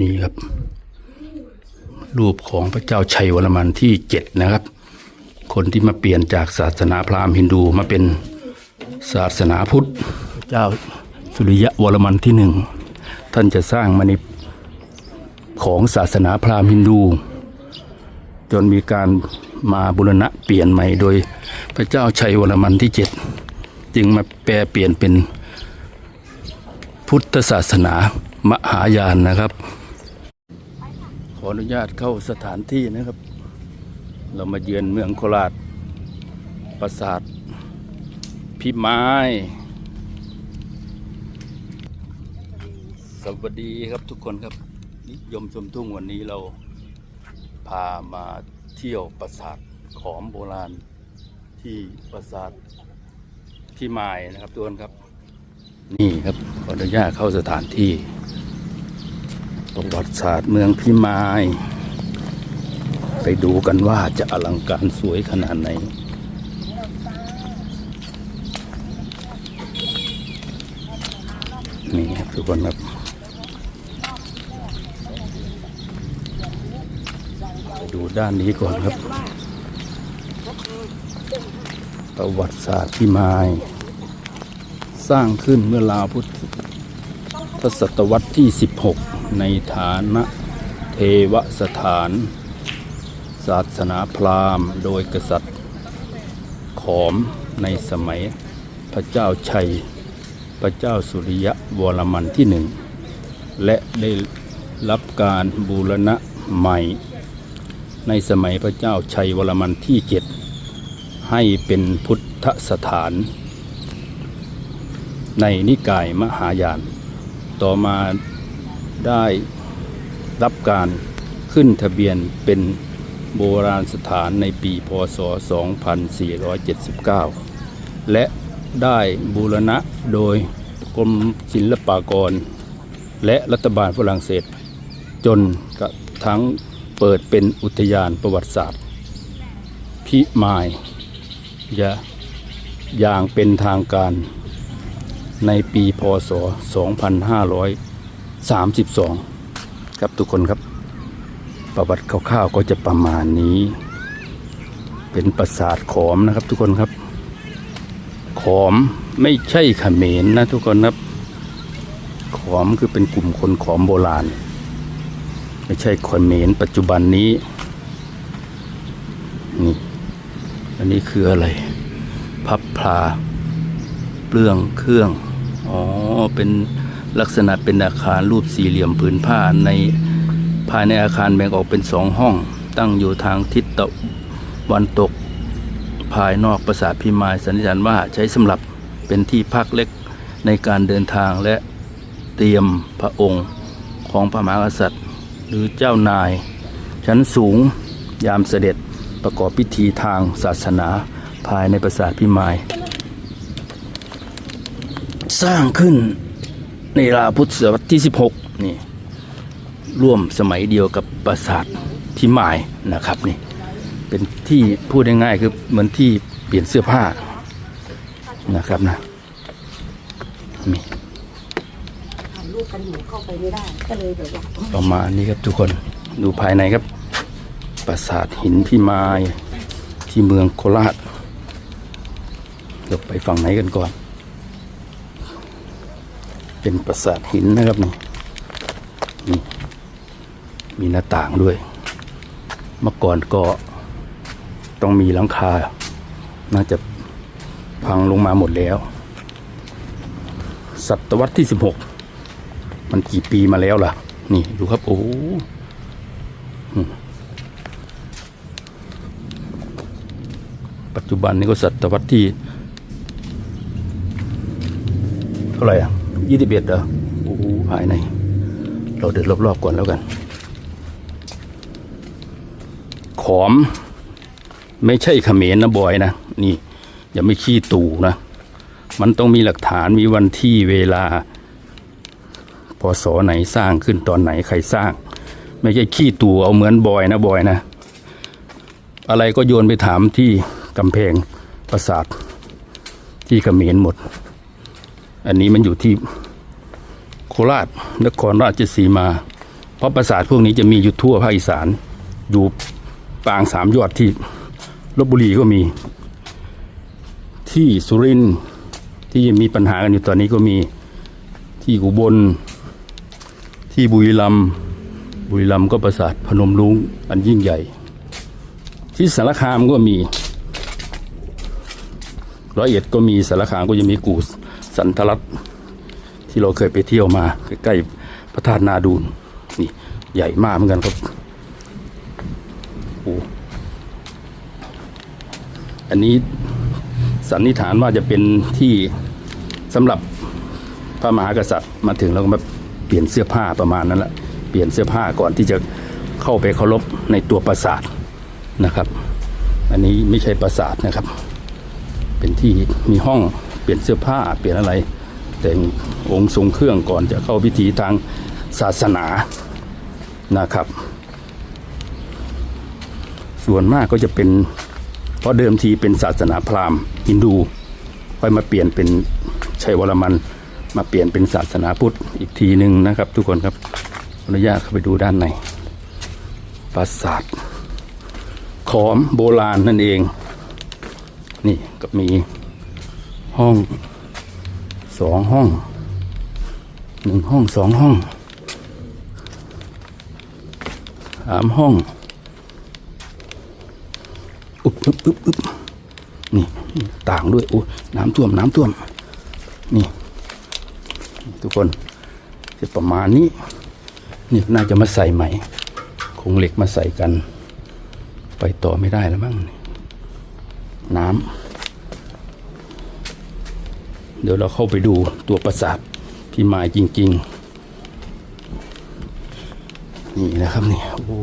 นี่ครับ รูปของพระเจ้าชัยวรมันที่เจ็ดนะครับ คนที่มาเปลี่ยนจากศาสนาพราหมณ์ฮินดูมาเป็นศาสนาพุทธเจ้าสุริยะวรมันที่หนึ่งท่านจะสร้างมาในของศาสนาพราหมณ์ฮินดู จนมีการมาบุรณะเปลี่ยนใหม่โดยพระเจ้าชัยวรมันที่เจ็ดจึงมาแปลเปลี่ยนเป็นพุทธศาสนามหายานนะครับ ออนุญาตเข้าสถานที่นะครับ เรามาเยือนเมืองโคราช ปราสาทพิมายสวัสดีครับทุกคนครับ นิยมชมทุ่งวันนี้เราพามาเที่ยวปราสาทขอมโบราณที่ปราสาทพิมายนะครับทุกคนครับ นี่ครับขออนุญาตเข้าสถานที่ ประวัติศาสตร์เมืองพิมาย ไปดูกันว่าจะอลังการสวยขนาดไหนนี่ครับทุกคนครับไปดูด้านนี้ก่อนครับ ประวัติศาสตร์พิมาย สร้างขึ้นเมื่อราวพุทธศตวรรษที่ 16ในฐานะเทวสถาน ศาสนาพราหมณ์โดยกษัตริย์ขอมในสมัยพระเจ้าชัย พระเจ้าสุริยะวรมันที่หนึ่ง และได้รับการบูรณะใหม่ ในสมัยพระเจ้าชัยวรมันที่เจ็ดให้เป็นพุทธสถาน ในนิกายมหายาน ต่อมา ได้รับการขึ้นทะเบียนเป็นโบราณสถานในปีพศ 2479 และได้บูรณะโดยกรมศิลปากร และรัฐบาลฝรั่งเศส จนกระทั่งเปิดเป็นอุทยานประวัติศาสตร์ พิมายยะอย่างเป็นทางการในปีพศ 2500 2532 ครับทุกคนครับ ประวัติคร่าวๆก็จะประมาณนี้ เป็นปราสาทขอมนะครับทุกคนครับ ขอมไม่ใช่ขเขมรนะทุกคนครับ ขอมคือเป็นกลุ่มคนขอมโบราณ ไม่ใช่ขเขมรปัจจุบันนี้นี่อันนี้คืออะไร พับพลาเปลืองเครื่อง อ๋อเป็น ลักษณะเป็นอาคารรูปสี่เหลี่ยมผืนผ้าในภายในอาคารแบ่งออกเป็นสองห้อง ตั้งอยู่ทางทิศตะวันตก ภายนอกปราสาทพิมายสันนิษฐานว่าใช้สำหรับเป็นที่พักเล็กในการเดินทางและเตรียมพระองค์ของพระมหากษัตริย์ หรือเจ้านาย ชั้นสูงยามเสด็จประกอบพิธีทางศาสนาภายในปราสาทพิมาย สร้างขึ้น ในราพุทธศตวรรษที่ 16 นี่ร่วมสมัยเดียวกับปราสาทพิมายนะครับนี่เป็นที่พูดง่ายๆคือเหมือนที่เปลี่ยนเสื้อผ้านะครับนะนี่ถ่ายรูปกันอยู่เข้าไปไม่ได้ก็เลยแบบว่าประมาณนี้ครับทุกคนดูภายในครับ ปราสาทหินพิมายที่เมืองโคราชเดี๋ยวไปฝั่งไหนกันก่อน เป็นปราสาทหินนะครับนี่นี่มีหน้าต่างด้วย เมื่อก่อนก็ต้องมีหลังคา น่าจะพังลงมาหมดแล้ว ศตวรรษที่ 16 มันกี่ปีมาแล้วล่ะ นี่ดูครับ โอ้โหปัจจุบันนี้ก็ศตวรรษที่เท่าไหร่อะ ยี่สิบเอ็ดเหรอโอ้โหภายใน เราเดินรอบๆก่อนแล้วกัน ขอม ไม่ใช่เขมรนะบอยนะ นี่ อย่าไม่ขี้ตู่นะ มันต้องมีหลักฐานมีวันที่เวลาพศไหนสร้างขึ้นตอนไหนใครสร้าง ไม่ใช่ขี้ตู่เอาเหมือนบอยนะบอยนะ อะไรก็โยนไปถามที่กำแพงปราสาทที่เขมรหมด อันนี้มันอยู่ที่โคราชนครราชสีมา เพราะปราสาทพวกนี้จะมีอยู่ทั่วภาคอีสาน อยู่ปางสามยอดที่ลบบุรีก็มี ที่สุรินทร์ที่มีปัญหากันอยู่ตอนนี้ก็มีที่อุบล ที่บุรีรัมย์บุรีรัมย์ก็ปราสาทพนมรุ้งอันยิ่งใหญ่ ที่สารคามก็มีร้อยเอ็ดก็มีสารคามก็จะมีกูส สันทรัตที่เราเคยไปเที่ยวมาใกล้ๆพระธาตุนาดูนนี่ใหญ่มากเหมือนกันครับโอ้อันนี้สันนิษฐานว่าจะเป็นที่สำหรับพระมหากษัตริย์มาถึงแล้วก็มาเปลี่ยนเสื้อผ้าประมาณนั้นแหละเปลี่ยนเสื้อผ้าก่อนที่จะเข้าไปเคารพในตัวปราสาทนะครับ อันนี้ไม่ใช่ปราสาทนะครับ เป็นที่มีห้อง เปลี่ยนเสื้อผ้าเปลี่ยนอะไร แต่งองค์ทรงเครื่องก่อนจะเข้าพิธีทางศาสนานะครับ ส่วนมากก็จะเป็น เพราะเดิมทีเป็นศาสนาพราหมณ์ฮินดู ค่อยมาเปลี่ยนเป็นชัยวรมัน มาเปลี่ยนเป็นศาสนาพุทธอีกทีหนึ่งนะครับ ทุกคนครับออนุญาตเข้าไปดูด้านในปราสาทขอมโบราณนั่นเอง นี่ก็มี ห้องสองห้องหนึ่งห้องสองห้องสามห้องอุ๊บอุ๊บอุ๊บอุ๊บนี่ต่างด้วยโอ้น้ำท่วมน้ำท่วม นี่ ทุกคนจะประมาณนี้ นี่น่าจะมาใส่ใหม่คงเหล็กมาใส่กัน ไปต่อไม่ได้แล้วมั้งน้ำ เดี๋ยวเราเข้าไปดูตัวปราสาทที่มาจริง ๆ นี่นะครับนี่โอ้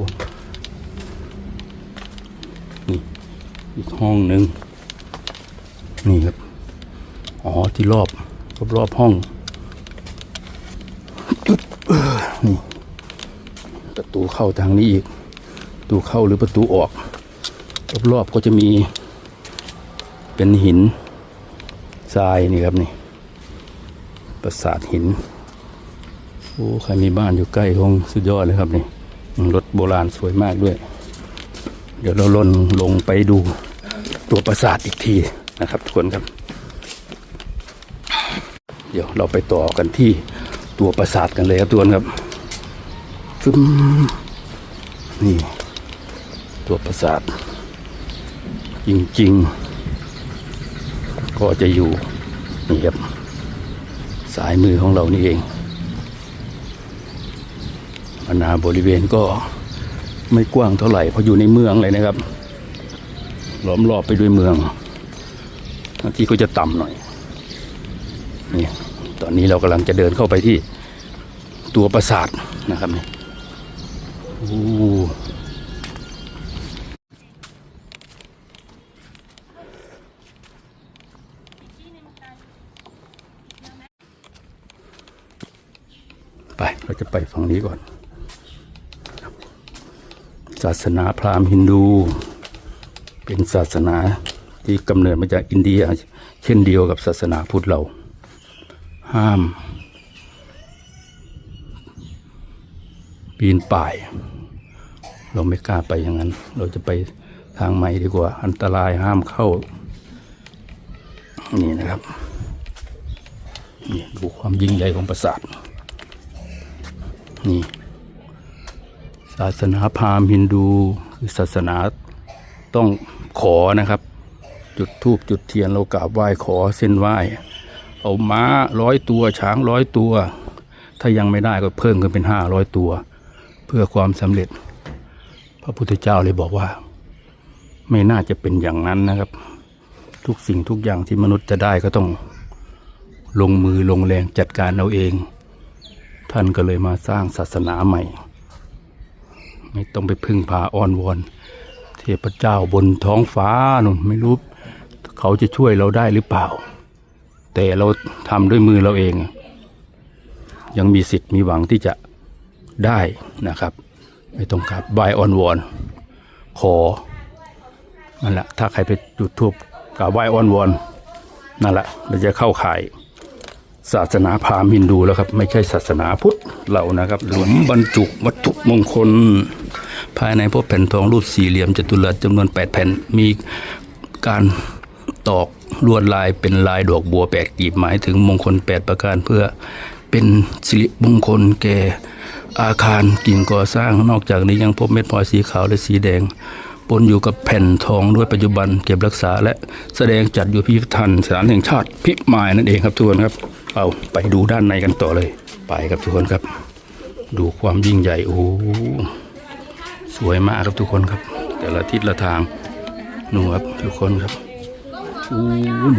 นี่อีกห้องหนึ่งนี่ครับ อ๋อที่รอบรอบรอบห้องนี่ประตูเข้าทางนี้อีกประตูเข้าหรือประตูออก รอบๆก็จะมีเป็นหิน ทรายนี่ครับนี่ปราสาทหินโอ้ใครมีบ้านอยู่ใกล้คงสุดยอดเลยครับนี่รถโบราณสวยมากด้วย เดี๋ยวเราลนลงไปดูตัวปราสาทอีกทีนะครับทุกคนครับ เดี๋ยวเราไปต่อกันที่ตัวปราสาทกันเลยครับทุกคนครับฟึมนี่ ตัวปราสาท จริง ๆ ก็จะอยู่นี่ครับสายมือของเรานี่เองอาณาบริเวณก็ไม่กว้างเท่าไหร่เพราะอยู่ในเมืองเลยนะครับล้อมรอบไปด้วยเมืองบางที่ก็จะต่ำหน่อยนี่ตอนนี้เรากำลังจะเดินเข้าไปที่ตัวปราสาทนะครับนี่โอ้ ไปเรา จะไปฝั่งนี้ก่อน ศาสนาพราหมณ์ฮินดู เป็นศาสนาที่กำเนิดมาจากอินเดีย เช่นเดียวกับศาสนาพุทธเรา ห้าม ปีนป่าย เราไม่กล้าไปอย่างนั้น เราจะไปทางใหม่ดีกว่า อันตรายห้ามเข้า นี่นะครับนี่ดูความยิ่งใหญ่ของปราสาท นี่ ศาสนาพราหมณ์ฮินดูคือศาสนาต้องขอนะครับ จุดธูปจุดเทียนเรากราบไหว้ขอเส้นไหว้เอาม้าร้อยตัวช้างร้อยตัว ถ้ายังไม่ได้ก็เพิ่มขึ้นเป็นห้าร้อยตัว เพื่อความสำเร็จ พระพุทธเจ้าเลยบอกว่า ไม่น่าจะเป็นอย่างนั้นนะครับ ทุกสิ่งทุกอย่างที่มนุษย์จะได้ก็ต้องลงมือลงแรงจัดการเอาเอง ท่านก็เลยมาสร้างศาสนาใหม่ ไม่ต้องไปพึ่งพาอ้อนวอนเทพเจ้าบนท้องฟ้านุ่นไม่รู้เขาจะช่วยเราได้หรือเปล่า แต่เราทำด้วยมือเราเอง ยังมีสิทธิ์มีหวังที่จะได้นะครับ ไม่ต้องกราบบายอ้อนวอนขอนั่นแหละถ้าใครไปจุดทูบกราบไหว้อ้อนวอนนั่นแหละเราจะเข้าข่าย ศาสนาพราหมณ์ฮินดูแล้วครับ ไม่ใช่ศาสนาพุทธเรานะครับ หลวมบรรจุวัตถุมงคล ภายในพบแผ่นทองรูปสี่เหลี่ยมจัตุรัสจำนวน 8 แผ่นมีการตอกลวดลายเป็นลายดอกบัวแปดกีบหมายถึงมงคล 8 ประการเพื่อเป็นสิริมงคลแก่อาคารกิ่งก่อสร้างนอกจากนี้ยังพบเม็ดพลอยสีขาวและสีแดงปนอยู่กับแผ่นทองด้วยปัจจุบันเก็บรักษาและแสดงจัดอยู่พิพิธภัณฑ์สถานแห่งชาติพิมายนั่นเองครับทุกคนครับ เอาไปดูด้านในกันต่อเลย ไปครับทุกคนครับ ดูความยิ่งใหญ่โอ้โหสวยมากครับทุกคนครับ แต่ละทิศละทางนู่ครับทุกคนครับอู้น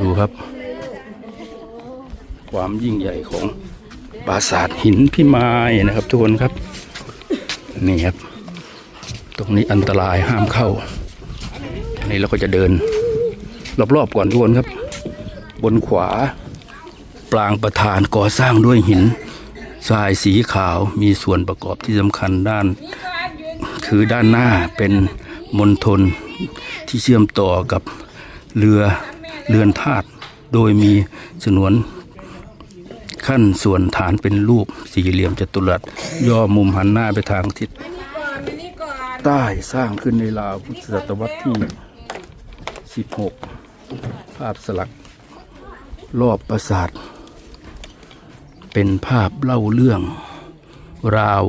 ดูครับ ความยิ่งใหญ่ของปราสาทหินพิมายนะครับ ทุกคนครับนี่ครับ ตรงนี้อันตรายห้ามเข้าอันนี้เราก็จะเดินรอบๆก่อนทุกคนครับ บนขวา ปรางประธานก่อสร้างด้วยหินทรายสีขาวมีส่วนประกอบที่สำคัญด้าน คือด้านหน้าเป็นมณฑลที่เชื่อมต่อกับเรือเรือนธาตุโดยมีฉนวนขั้นส่วนฐานเป็นรูปสี่เหลี่ยมจัตุรัส ย่อมุมหันหน้าไปทางทิศใต้สร้างขึ้นในราวพุทธศตวรรษที่ 16 ภาพสลัก รอบปราสาท เป็นภาพเล่าเรื่อง ราว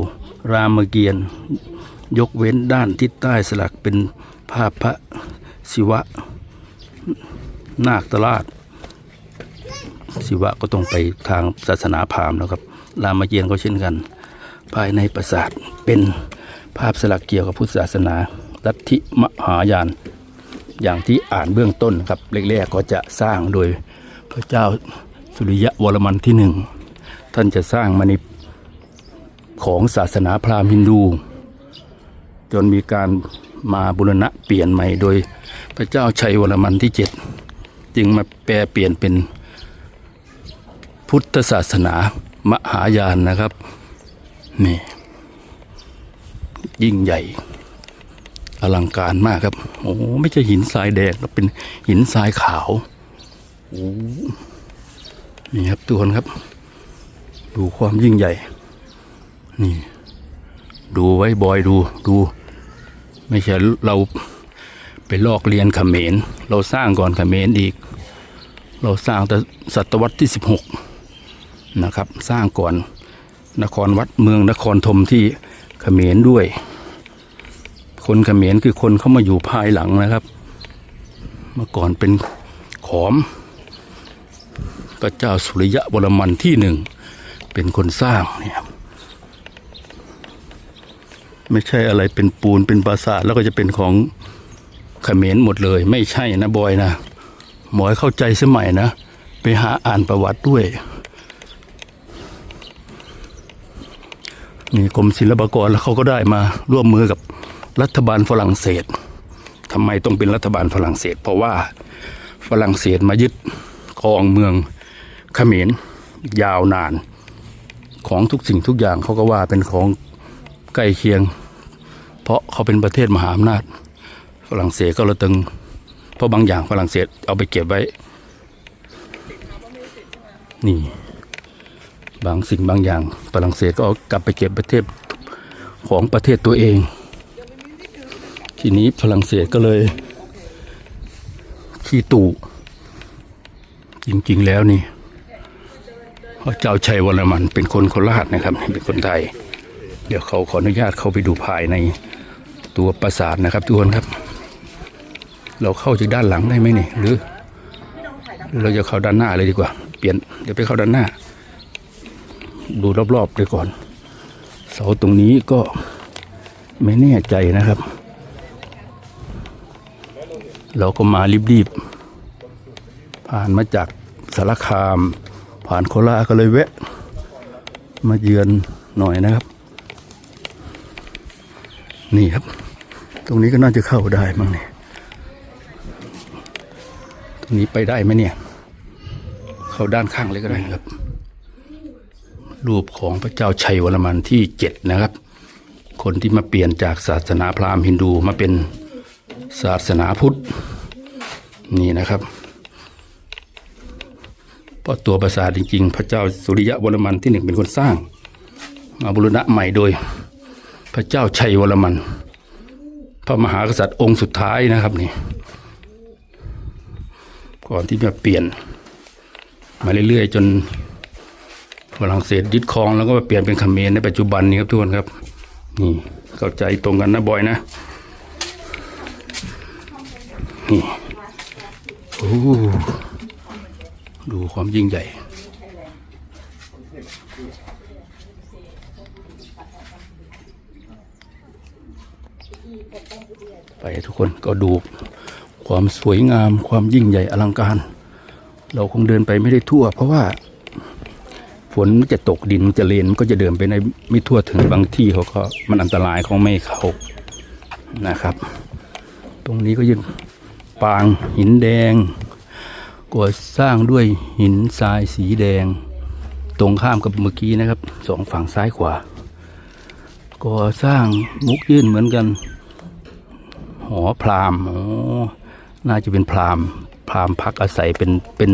รามเกียรติยกเว้นด้านทิศใต้สลักเป็นภาพพระศิวะ นาคตราชศิวะก็ต้องไปทางศาสนาพราหมณ์นะครับ รามเกียรติก็เช่นกัน ภายในปราสาทเป็นภาพสลักเกี่ยวกับพุทธศาสนาลัทธิมหายาน อย่างที่อ่านเบื้องต้นครับแรกๆก็จะสร้างโดย ระเจ้าสุริยะวรมันที่หนึ่ง ท่านจะสร้างมาในของศาสนาพราหมณ์ฮินดู จนมีการมาบุรณะเปลี่ยนใหม่โดยพระเจ้าชัยวรมันที่เจ็ดจึงมาแปลเปลี่ยนเป็นพุทธศาสนามหายานนะครับนี่ยิ่งใหญ่ อลังการมากครับ โอ้ไม่ใช่หินทรายแดงครับเป็นหินทรายขาว นี่ครับทุกคนครับ ดูความยิ่งใหญ่ นี่ ดูไว้บอยดูดู ไม่ใช่เราไปลอกเรียนขเขมร เราสร้างก่อนขเขมรอีก เราสร้างแต่ศตวรรษที่สิบหกนะครับ สร้างก่อนนครวัดเมืองนครธมที่ขเขมรด้วย คนขเขมรคือคนเข้ามาอยู่ภายหลังนะครับ เมื่อก่อนเป็นขอม พระเจ้าสุริยะวรมันที่หนึ่งเป็นคนสร้างเนี่ยไม่ใช่อะไรเป็นปูนเป็นปราสาทแล้วก็จะเป็นของเขมรหมดเลย ไม่ใช่นะบอยนะหมอให้เข้าใจสมัยนะ ไปหาอ่านประวัติด้วยนี่กรมศิลปากรแล้วเขาก็ได้มาร่วมมือกับรัฐบาลฝรั่งเศสทำไมต้องเป็นรัฐบาลฝรั่งเศส เพราะว่าฝรั่งเศสมายึดครองเมือง เขมรยาวนาน ของทุกสิ่งทุกอย่างเขาก็ว่าเป็นของใกล้เคียง เพราะเขาเป็นประเทศมหาอำนาจ ฝรั่งเศสก็ระตึง เพราะบางอย่างฝรั่งเศสเอาไปเก็บไว้ นี่ บางสิ่งบางอย่างฝรั่งเศสก็เอากลับไปเก็บประเทศของประเทศตัวเอง ทีนี้ฝรั่งเศสก็เลยขี้ตู่จริงๆแล้วนี่ เจ้าชัยวรมันเป็นคนโคราชนะครับ เป็นคนไทย เดี๋ยวเขาขออนุญาตเข้าไปดูภายในตัวปราสาทนะครับทุกคนครับ เราเข้าจากด้านหลังได้ไหมนี่หรือหรือเราจะเข้าด้านหน้าเลยดีกว่า เปลี่ยนเดี๋ยวไปเข้าด้านหน้า ดูรอบๆไปก่อน เสาตรงนี้ก็ไม่แน่ใจนะครับ เราก็มารีบๆผ่านมาจากสารคาม ผ่านโคราก็เลยแวะ มาเยือนหน่อยนะครับ นี่ครับ ตรงนี้ก็น่าจะเข้าได้มั้งเนี่ยตรงนี้ไปได้ไหมเนี่ย เข้าด้านข้างเลยก็ได้ครับ รูปของพระเจ้าชัยวรมันที่เจ็ดนะครับ คนที่มาเปลี่ยนจากศาสนาพราหมณ์ฮินดูมาเป็นศาสนาพุทธ นี่นะครับ ภราะตัวปราสาทจริงๆ พระเจ้าสุริยะวรมันที่หนึ่งเป็นคนสร้างมาบูรณะใหม่โดย พระเจ้าชัยวรมัน พระมหากษัตริย์องค์สุดท้ายนะครับนี่ก่อนที่จะเปลี่ยน มาเรื่อยๆ จนฝรั่งเศสยึดครองแล้วก็มาเปลี่ยนเป็นเขมรในปัจจุบันนี้ครับทุกคนครับนี่เข้าใจตรงกันนะบอยนะนี่โอ้ ดูความยิ่งใหญ่ ไปทุกคนก็ดูความสวยงามความยิ่งใหญ่อลังการ เราคงเดินไปไม่ได้ทั่ว เพราะว่าฝนจะตกดินจะเลนมันก็จะเดินไปในไม่ทั่วถึงบางที่เขาก็มันอันตรายเขาไม่ให้เขานะครับ ตรงนี้ก็ยังปางหินแดง ก่อสร้างด้วยหินทรายสีแดง ตรงข้ามกับเมื่อกี้นะครับสองฝั่งซ้ายขวา ก่อสร้างมุกยื่นเหมือนกัน หอพราหมณ์อ๋อน่าจะเป็นพราหมณ์พราหมณ์พักอาศัยเป็นเป็น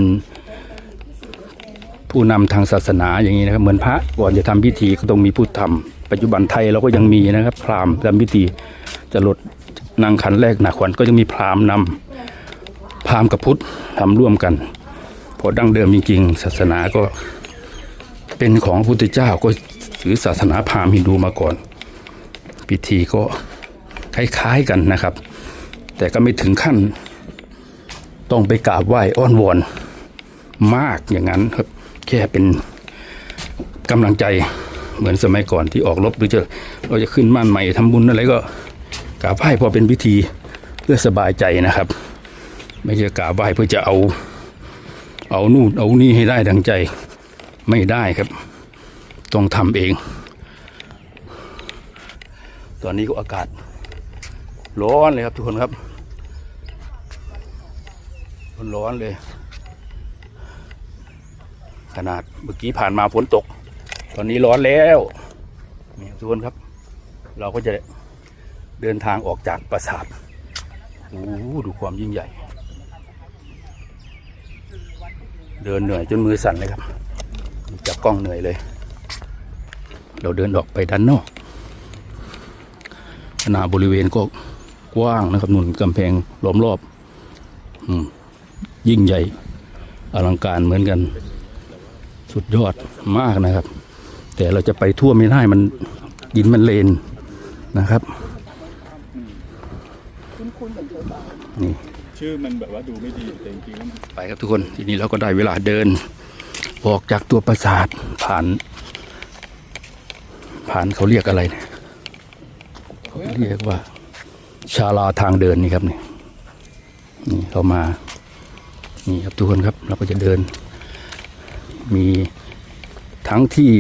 ผู้นำทางศาสนาอย่างนี้นะครับ เหมือนพระก่อนจะทำพิธีก็ต้องมีผู้ทำปัจจุบันไทยเราก็ยังมีนะครับ พราหมณ์ทำพิธีจะลดนางคันแรกหนักขวัญก็จะมีพราหมณ์นำพ ราหมณ์กับพุทธทำร่วมกันพอดั้งเดิมจริงๆศาสนาก็เป็นของพระพุทธเจ้าก็ถือศาสนาพราหมณ์ฮินดูมาก่อน พิธีก็คล้ายๆกันนะครับ แต่ก็ไม่ถึงขั้นต้องไปกราบไหว้อ้อนวอนมากอย่างนั้นครับแค่เป็นกำลังใจเหมือนสมัยก่อนที่ออกรบหรือจะเราจะขึ้นม่านใหม่ทำบุญอะไรก็กราบไหว้พอเป็นพิธีเพื่อสบายใจนะครับ ไม่ใช่กราบไหว้เพื่อจะเอา เอานู่นเอานี่ให้ได้ดังใจไม่ได้ครับ ต้องทำเอง ตอนนี้ก็อากาศ ร้อนเลยครับทุกคนครับร้อนเลย ขนาดเมื่อกี้ผ่านมาฝนตก ตอนนี้ร้อนแล้วนี่ทุกคนครับ เราก็จะเดินทางออกจากปราสาทโอ้โหดูความยิ่งใหญ่ เดินเหนื่อยจนมือสั่นเลยครับจับกล้องเหนื่อยเลย เราเดินออกไปด้านนอกขนาดบริเวณก็กว้างนะครับนุ่นกำแพงล้อมรอบอยิ่งใหญ่อลังการเหมือนกัน สุดยอดมากนะครับ แต่เราจะไปทั่วไม่ได้มันดินมันเลนนะครับคุ้น ๆเหมือนเคยบอกนี่ชื่อมันแบบว่าดูไม่ดีแต่จริงๆแล้วมันไปครับทุกคนทีนี้เราก็ได้เวลาเดิน ออกจากตัวปราสาทผ่าน ผ่านเขาเรียกอะไรเนี่ยเขาเรียกว่า ชาลาทางเดินนี่ครับนี่นี่เรามานี่ครับทุกคนครับเราก็จะเดิน มีทั้งที่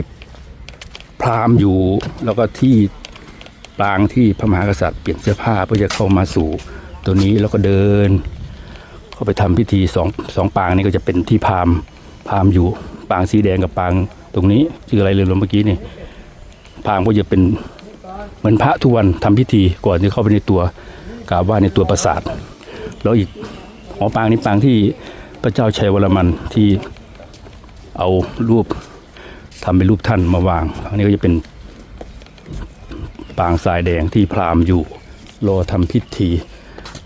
พราหมณ์อยู่แล้วก็ที่ปางที่พระมหากษัตริย์เปลี่ยนเสื้อผ้าเพื่อจะเข้ามาสู่ตัวนี้แล้วก็เดิน เขาไปทำพิธีสองสองปางนี้ก็จะเป็นที่พามพามอยู่ปางสีแดงกับปางตรงนี้ชื่ออะไรเลยลมเมื่อกี้นี่พาหมก็จะเป็นเหมือนพระทุกวันทำพิธีก่อนที่เข้าไปในตัวกราบไหว้ในตัวปราสาท แล้วอีกหอปางนี้ปางที่พระเจ้าชัยวรมันที่เอารูปทำเป็นรูปท่านมาวางอันนี้ก็จะเป็นปางทรายแดงที่พราหมณ์อยู่รอทำพิธี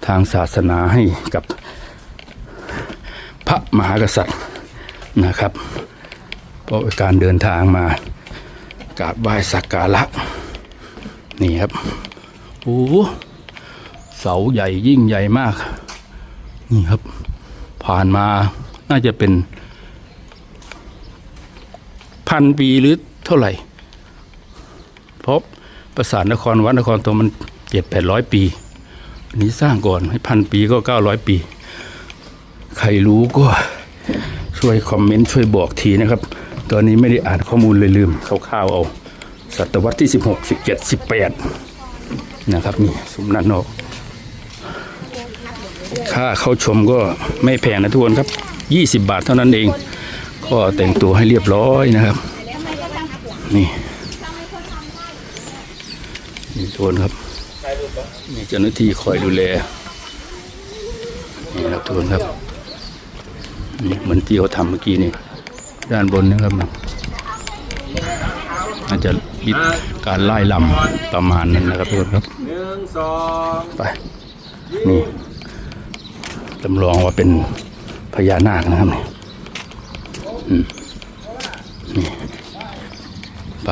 ทางศาสนาให้กับ พระมหากษัตริย์นะครับเพราะการเดินทางมากราบไหว้สักการะนี่ครับโอ้เสาใหญ่ยิ่งใหญ่มาก นี่ครับ ผ่านมาน่าจะเป็น พันปีหรือเท่าไหร่ เพราะประสาทนครวัดนครตัวมันเจ็ดแปดร้อยปีนนี้สร้างก่อนให้พันปีก็เก้าร้อยปี ใครรู้ก็ช่วยคอมเมนต์ช่วยบอกทีนะครับ ตอนนี้ไม่ได้อ่านข้อมูลเลยลืมคร่าวๆเอา ศตวรรษที่ 16 17 18 นะครับนี่สมนันนอก ค่าเข้าชมก็ไม่แพงนะทุกคนครับ 20 บาทเท่านั้นเอง ก็แต่งตัวให้เรียบร้อยนะครับ นี่นี่ทุกคนครับมีเจ้าหน้าที่คอยดูแลนี่ครับทุกคนครับ นี่เหมือนที่เขาทำเมื่อกี้นี่ ด้านบนนะครับอาจจะมีการไล่ลำประมาณนั้นนะครับทุกคนครับไปนี่จำลองว่าเป็นพญานาคนะครับนี่นี่ไป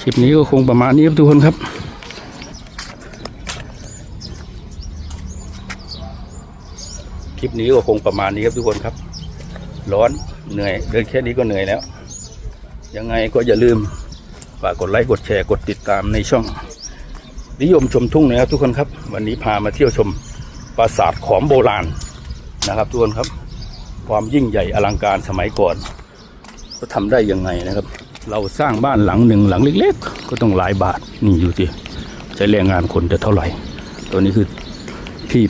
คลิปนี้ก็คงประมาณนี้ครับทุกคนครับ คลิปนี้ก็คงประมาณนี้ครับทุกคนครับ ร้อนเหนื่อย เดินแค่นี้ก็เหนื่อยแล้ว ยังไงก็อย่าลืมฝากกดไลค์กดแชร์กดติดตามในช่อง นิยมชมทุ่งนะครับทุกคนครับ วันนี้พามาเที่ยวชมปราสาทขอมโบราณนะครับ ทุกคนครับ ความยิ่งใหญ่อลังการสมัยก่อนก็ทำได้ยังไงนะครับ เราสร้างบ้านหลังหนึ่งหลังเล็ก ๆ ก็ต้องหลายบาทนี่อยู่ที่ใช้แรงงานคนจะเท่าไหร่ ตัวนี้คือที่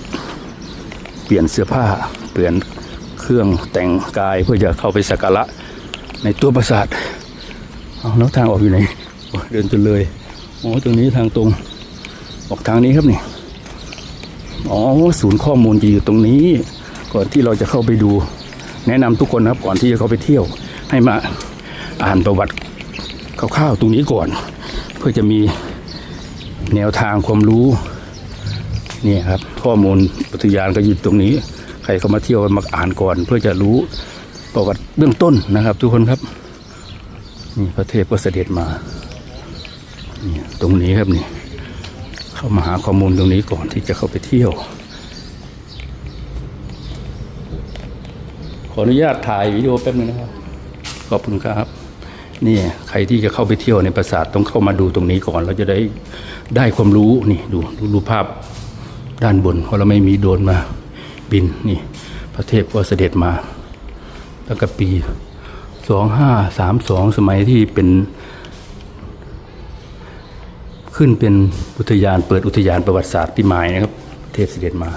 ปลี่ยนเสื้อผ้า เปลี่ยนเครื่องแต่งกายเพื่อจะเข้าไปสักการะในตัวปราสาทเอาแล้วทางออกอยู่ไหนเดินจนเลยโอ้ตรงนี้ทางตรงออกทางนี้ครับนี่อ๋อศูนย์ข้อมูลจะอยู่ตรงนี้ ก่อนที่เราจะเข้าไปดู แนะนำทุกคนนะครับก่อนที่จะเข้าไปเที่ยว ให้มาอ่านประวัติคร่าวๆตรงนี้ก่อน เพื่อจะมีแนวทางความรู้ นี่ครับ ข้อมูลอุทยานก็อยู่ตรงนี้ ใครเข้ามาเที่ยวมาอ่านก่อน เพื่อจะรู้ประวัติเบื้องต้นนะครับ ทุกคนครับนี่พระเทพก็เสด็จมานี่ตรงนี้ครับนี่ เข้ามาหาข้อมูลตรงนี้ก่อนที่จะเข้าไปเที่ยว ขออนุญาตถ่ายวิดีโอแป๊บนึงนะครับขอบคุณครับนี่ใครที่จะเข้าไปเที่ยวในปราสาทต้องเข้ามาดูตรงนี้ก่อน เราจะได้ได้ความรู้นี่ดูดูรูปภาพ ด้านบนเพราะเราไม่มีโดนมาบินนี่ พระเทพก็เสด็จมา ตั้งแต่ปีสองห้าสามสองสมัยที่เป็น ขึ้นเป็นอุทยานเปิดอุทยานประวัติศาสตร์พิมายนะครับ เทพเสด็จมา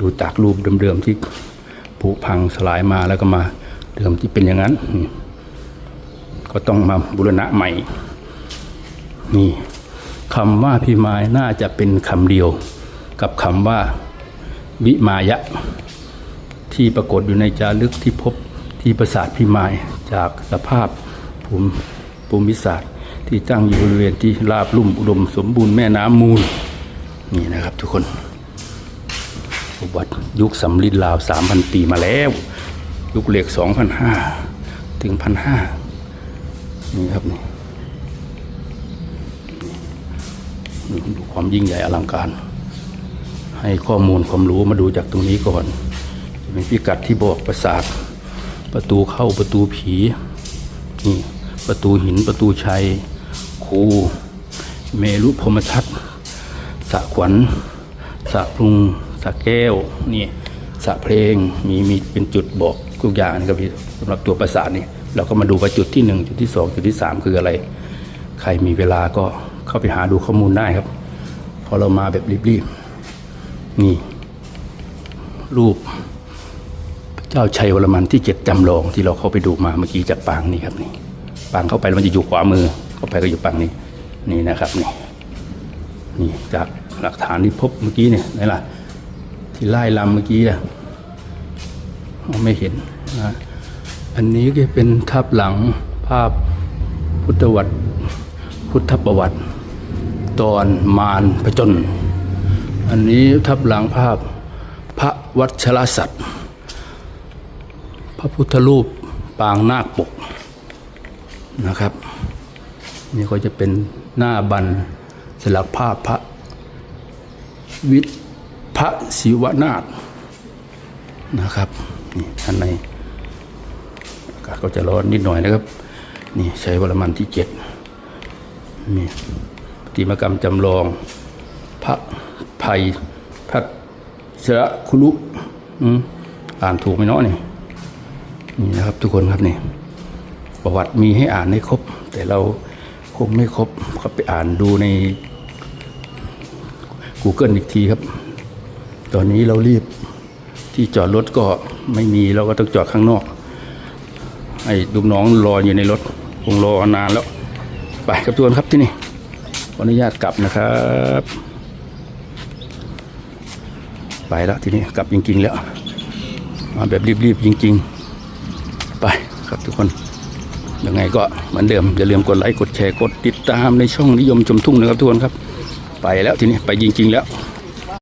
ดูจากรูปเดิมๆที่ผุพังสลายมาแล้วก็มาเดิมที่เป็นอย่างนั้น ก็ต้องมาบูรณะใหม่ นี่คำว่าพิมายน่าจะเป็นคำเดียว กับคำว่า วิมายะ ที่ปรากฏอยู่ในจารึกที่พบที่ปราสาทพิมายจากสภาพภูมิภูมิศาสตร์ ที่ตั้งอยู่บริเวณที่ราบลุ่มอุดมสมบูรณ์แม่น้ำมูล นี่นะครับทุกคนประวัติยุคสำลิดลาวสามพันปีมาแล้ว ยุคเหล็กสองพันห้าถึงพันห้านี่ครับนี่ดูความยิ่งใหญ่อลังการ ให้ข้อมูลความรู้มาดูจากตรงนี้ก่อนจะเป็นพิกัดที่บอกประสาทประตูเข้าประตูผีนี่ประตูหินประตูชัย คูเมรุพมทัศสะขวัญสะปรุงสะแก้วนี่สะเพลงมีมีเป็นจุดบอกทุกอย่างนะครับพี่สำหรับตัวประสาทนี่เราก็มาดูว่าจุดที่หนึ่งจุดที่สองจุดที่สามคืออะไร ใครมีเวลาก็เข้าไปหาดูข้อมูลได้ครับ พอเรามาแบบรีบๆ นี่ รูปพระเจ้าชัยวรมันที่เจ็ดจำลองที่เราเข้าไปดูมาเมื่อกี้จากปางนี่ครับนี่ปางเข้าไปแล้วมันจะอยู่ขวามือเข้าไปก็อยู่ปางนี้ นี่นะครับนี่นี่จากหลักฐานที่พบเมื่อกี้เนี่ยไหนล่ะ ที่ไล่ลำเมื่อกี้อะมองไม่เห็นนะอันนี้ก็เป็นทับหลังภาพพุทธวัตรพุทธประวัติ ตอนมารผจญ อันนี้ทับหลังภาพพระวัชรศัตร์พระพุทธรูปปางนาคปกนะครับ นี่ก็จะเป็นหน้าบันสลักภาพพระวิทยพระศิวนาถนะครับนี่ท่านในอากาศก็จะร้อนนิดหน่อยนะครับ นี่ใช้วรมันที่เจ็ดนี่ปฏิมากรรมจำลองพระ ภัยพระเสระคุลุอ่านถูกไหมเนาะนี่นี่นะครับทุกคนครับนี่ประวัติมีให้อ่านให้ครบ แต่เราคงไม่ครบก็ไปอ่านดูใน Google อีกทีครับ ตอนนี้เรารีบที่จอดรถก็ไม่มีเราก็ต้องจอดข้างนอกให้ลูกน้องรออยู่ในรถคงรอนานแล้ว ไปครับทุกคนครับที่นี่ขออนุญาตกลับนะครับ ไปแล้วทีนี้กลับจริง ๆ แล้ว มาแบบรีบ ๆ จริง ๆ ไปครับทุกคนยังไงก็เหมือนเดิมอย่าลืมกดไลค์กดแชร์กดติดตามในช่องนิยมชมทุ่งนะครับทุกคนครับ ไปแล้วทีนี้ไปจริง ๆ แล้ว